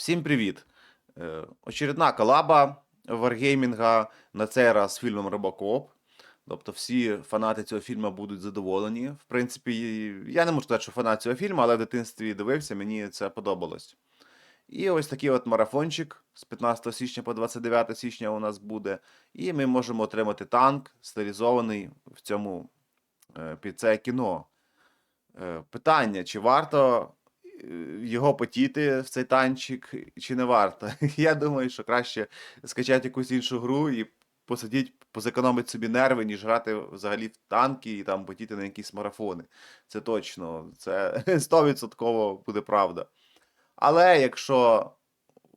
Всім привіт! Е, Очередна колаба Wargaming на цей раз з фільмом Робокоп. Тобто всі фанати цього фільму будуть задоволені. В принципі, я не можу сказати, що фанат цього фільму, але в дитинстві дивився, мені це подобалось. І ось такий от марафончик з 15 січня по 29 січня у нас буде. І ми можемо отримати танк, стилізований в цьому е, під це кіно. Е, Питання, чи варто його потіти в цей танчик, чи не варто? Я думаю, що краще скачати якусь іншу гру і посидіть, позекономити собі нерви, ніж грати взагалі в танки і там потіти на якісь марафони. Це точно, це 100% буде правда. Але якщо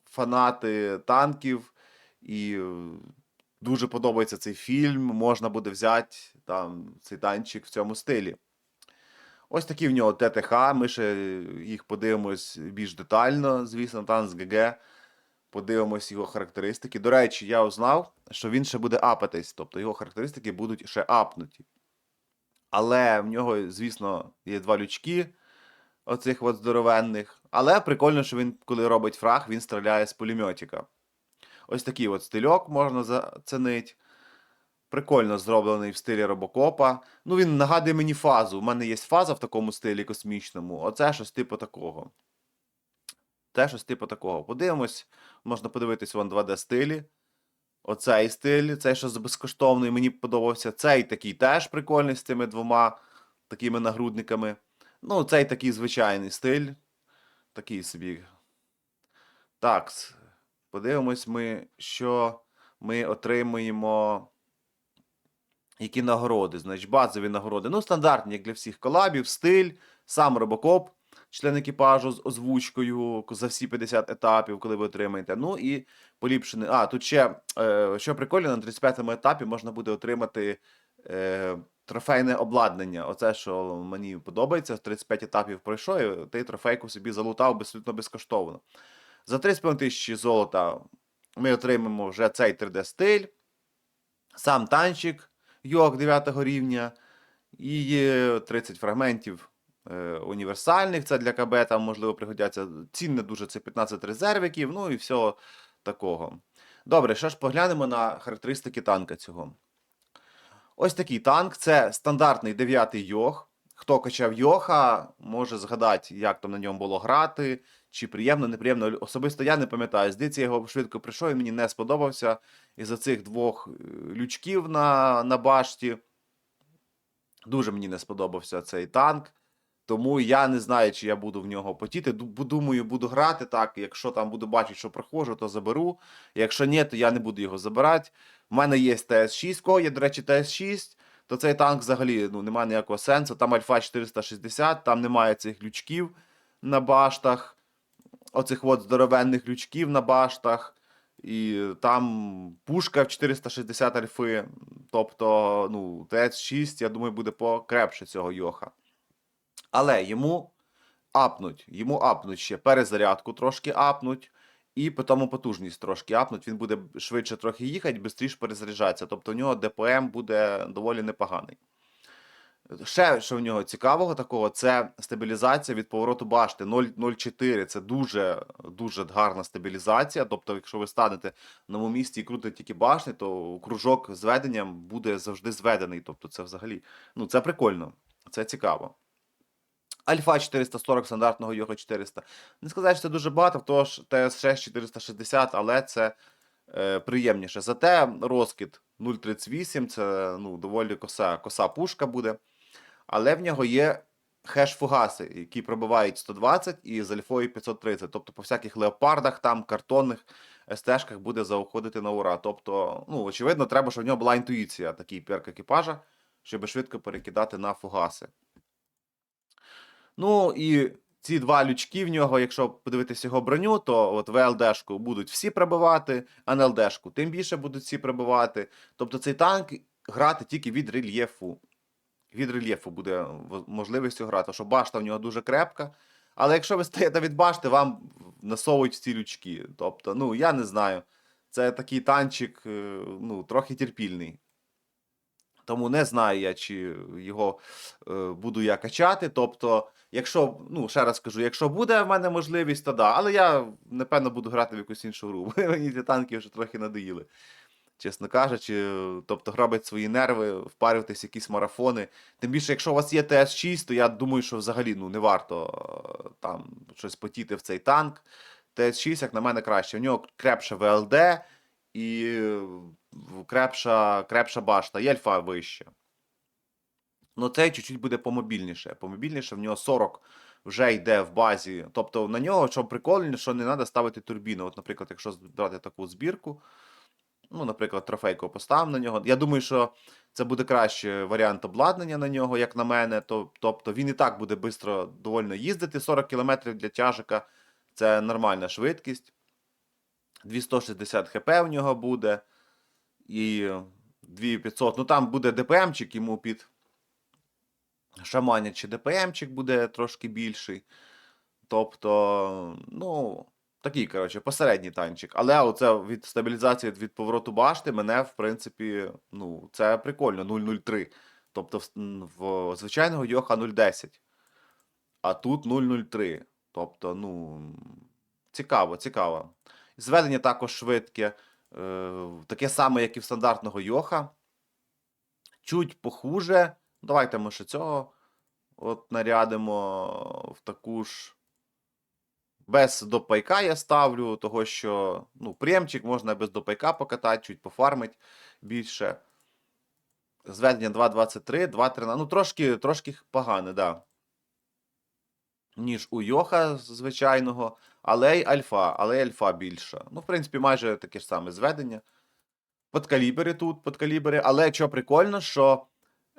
фанати танків і дуже подобається цей фільм, можна буде взяти там цей танчик в цьому стилі. Ось такі в нього ТТХ. Ми ще їх подивимось більш детально, звісно, танк з ГГ. Подивимось його характеристики. До речі, я узнав, що він ще буде апатись, тобто його характеристики будуть ще апнуті. Але в нього, звісно, є два лючки, оцих от здоровенних. Але прикольно, що він, коли робить фраг, він стріляє з пулеметика. Ось такий от стильок можна зацінити. Прикольно зроблений в стилі робокопа. Ну, він нагадує мені фазу. У мене є фаза в такому стилі космічному. Оце щось типу такого. Це щось типу такого. Подивимось, можна подивитись вон 2D стилі. Оцей стиль, цей що безкоштовний, мені подобався. Цей такий теж прикольний з цими двома такими нагрудниками. Ну, цей такий звичайний стиль. Такий собі. Так, подивимось ми, що ми отримуємо. Які нагороди? Значить, базові нагороди. Ну, стандартні, як для всіх колабів, стиль, сам робокоп, член екіпажу з озвучкою за всі 50 етапів, коли ви отримаєте. Ну і поліпшений. А, тут ще, е, що прикольно, на 35-му етапі можна буде отримати е, трофейне обладнання. Оце, що мені подобається, 35 етапів пройшов, і ти трофейку собі залутав абсолютно безкоштовно. За 35 тисячі золота ми отримаємо вже цей 3D-стиль, сам танчик. Йок 9 рівня, і 30 фрагментів е, універсальних. Це для КБ, там, можливо, пригодяться. Цінне дуже це 15 резервиків, ну і всього такого. Добре, що ж поглянемо на характеристики танка цього. Ось такий танк це стандартний 9 Йох. Хто качав Йоха, може згадати, як там на ньому було грати, чи приємно, неприємно. Особисто я не пам'ятаю. Здається, я його швидко прийшов і мені не сподобався. Із-за цих двох е, лючків на, на башті. Дуже мені не сподобався цей танк. Тому я не знаю, чи я буду в нього потіти. Ду- Думаю, буду грати так. Якщо там буду бачити, що проходжу, то заберу. Якщо ні, то я не буду його забирати. У мене є ТС-6, кого є, до речі, ТС-6, то цей танк взагалі ну, немає ніякого сенсу. Там Альфа 460, там немає цих лючків на баштах, оцих от здоровенних лючків на баштах. І там пушка в 460 альфи. Тобто, ну, ТС-6, я думаю, буде покрепше цього Йоха. Але йому апнуть, йому апнуть ще перезарядку трошки апнуть, і тому потужність трошки апнуть. Він буде швидше трохи їхати, швидше перезаряджатися. Тобто у нього ДПМ буде доволі непоганий. Ще що в нього цікавого такого, це стабілізація від повороту башти 0,04. Це дуже дуже гарна стабілізація. Тобто, якщо ви станете на новому місці і крутите тільки башни, то кружок з веденням буде завжди зведений. Тобто, це взагалі ну це прикольно, це цікаво. Альфа 440 стандартного Його 400. Не сказати, що це дуже багато, тож ТС6 460, але це е, приємніше. Зате розкид 0.38, це ну, доволі коса, коса пушка буде. Але в нього є хеш-фугаси, які пробивають 120 і з альфою 530. Тобто по всяких леопардах, там, картонних СТ-шках буде заходити на ура. Тобто, ну, очевидно, треба, щоб в нього була інтуїція, такий перк екіпажа, щоб швидко перекидати на фугаси. Ну і ці два лючки в нього, якщо подивитися його броню, то от ВЛДшку будуть всі пробивати, а на ЛДшку тим більше будуть всі пробивати. Тобто цей танк грати тільки від рельєфу. Від рельєфу буде можливістю грати, що башта в нього дуже крепка. Але якщо ви стоїте від башти, вам насовують ці лючки. Тобто, ну я не знаю. Це такий танчик, е, ну, трохи терпільний. Тому не знаю я, чи його е, буду я качати. Тобто, якщо, ну, ще раз кажу, якщо буде в мене можливість, то да. Але я, напевно, буду грати в якусь іншу гру. Мені ті танки вже трохи надоїли. Чесно кажучи, тобто гробить свої нерви, впарюватись якісь марафони. Тим більше, якщо у вас є ТС-6, то я думаю, що взагалі ну, не варто е, там щось потіти в цей танк. ТС-6, як на мене, краще. У нього крепше ВЛД і крепша, крепша башта, і альфа вища. Ну, цей чуть-чуть буде помобільніше. Помобільніше, в нього 40 вже йде в базі. Тобто на нього, що прикольно, що не треба ставити турбіну. От, наприклад, якщо брати таку збірку, ну, наприклад, трофейку поставив на нього. Я думаю, що це буде кращий варіант обладнання на нього, як на мене. Тобто він і так буде швидко довольно їздити. 40 км для тяжика це нормальна швидкість. 260 хп в нього буде. І 2500. Ну там буде ДПМчик йому під шаманячий ДПМчик буде трошки більший. Тобто, ну, такий, коротше, посередній танчик. Але оце від стабілізації від повороту башти мене, в принципі, ну, це прикольно, 003. Тобто, в, в звичайного Йоха 010. А тут 003. Тобто, ну, цікаво, цікаво. Зведення також швидке. Е, таке саме, як і в стандартного Йоха. Чуть похуже. Давайте ми ще цього от нарядимо в таку ж. Без допайка я ставлю, того що ну, прємчик можна без допайка покатати, чуть пофармить більше. Зведення 2.23, 2.13. Ну, трошки, трошки погане, да. Ніж у Йоха звичайного, але й альфа, але альфа більша. Ну, в принципі, майже таке ж саме зведення. Подкалібери тут, подкалібери, але що прикольно, що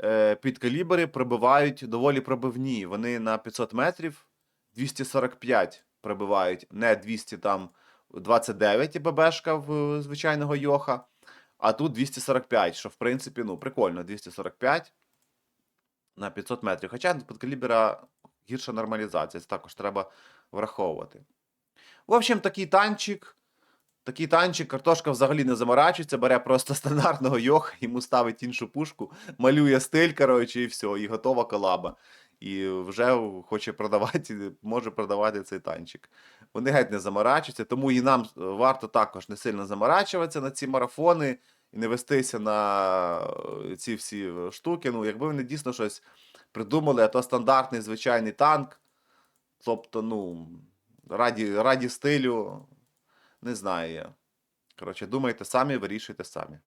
е, підкалібери пробивають доволі пробивні. Вони на 500 метрів 245 пробивають, не 200 там 29 ББшка в звичайного Йоха, а тут 245, що в принципі, ну, прикольно, 245 на 500 метрів. Хоча підкалібера гірша нормалізація, це також треба враховувати. В общем, такий танчик. Такий танчик, картошка взагалі не заморачується, бере просто стандартного йоха, йому ставить іншу пушку, малює стиль, коротше, і все, і готова колаба. І вже хоче продавати, може продавати цей танчик. Вони геть не заморачуються, тому і нам е, варто також не сильно заморачуватися на ці марафони і не вестися на е, ці всі штуки. Ну, якби вони дійсно щось придумали, а то стандартний звичайний танк. Тобто, ну, раді, раді стилю, не знаю я. Коротше, думайте самі, вирішуйте самі.